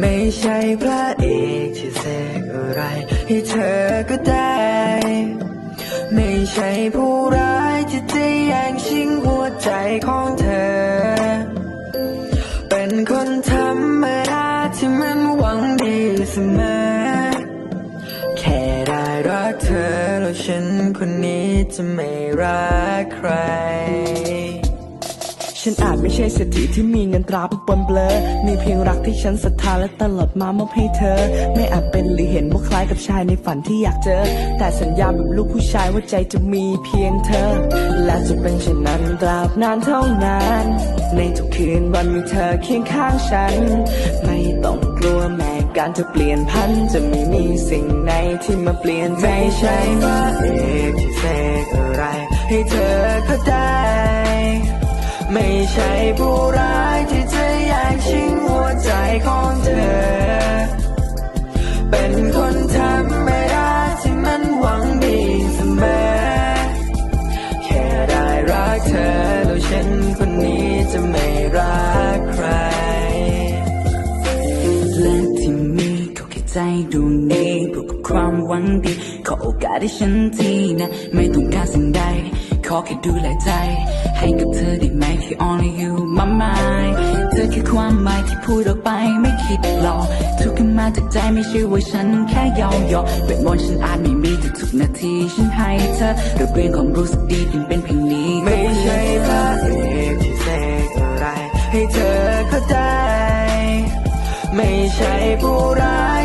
ไม่ใช่พระเอกที่เสกอะไรให้เธอก็ได้ ไม่ใช่ผู้ร้ายที่จะแย่งชิงหัวใจของเธอ เป็นคนธรรมดาที่มันหวังดีเสมอ แค่ได้รักเธอแล้วฉันคนนี้จะไม่รักใคร ฉันอาจไม่ใช่เศรษฐีที่มีเงินตราปนเบลอ มีเพียงรักที่ฉันศรัทธาและตลอดมามอบให้เธอ ไม่อาจเป็นหรือเห็นว่าคล้ายกับชายในฝันที่อยากเจอ แต่สัญญาแบบลูกผู้ชายว่าใจจะมีเพียงเธอ และจะเป็นเช่นนั้นตราบนานเท่านาน ในทุกคืนวันมีเธอเคียงข้างฉัน ไม่ต้องกลัวแม้การจะเปลี่ยนพันจะไม่มีสิ่งไหนที่มาเปลี่ยนใจไม่ใช่พระเอกที่เสกอะไรให้เธอเข้าใจ ไม่ใช่ผู้ร้ายที่จะแย่งชิงหัวใจของเธอ เป็นคนธรรมดาที่มันหวังดีเสมอ แค่ได้รักเธอ แล้วฉันคนนี้จะไม่รักใคร และที่มีเขาแค่ใจดวงนี้บวกกับความหวังดี ขอโอกาสให้ฉันทีนะ ไม่ต้องการสิ่งใด ขอแค่ดูแลใจ ให้กับเธอได้ ที่ only you my mind เธอคือความหมายที่พูดออกไปไม่คิดหลอกทุกคำมาจากใจไม่ใช่ว่าฉันแค่ยาหยอกเวทมนฉันอาจไม่มีแต่ทุกนาทีฉันให้เธอเรียบเรียงความรู้สึกดีที่เป็นเพียงนี้ไม่ใช่พระเอกที่เสกอะไรให้เธอเข้าใจ ไม่ใช่ผู้ร้าย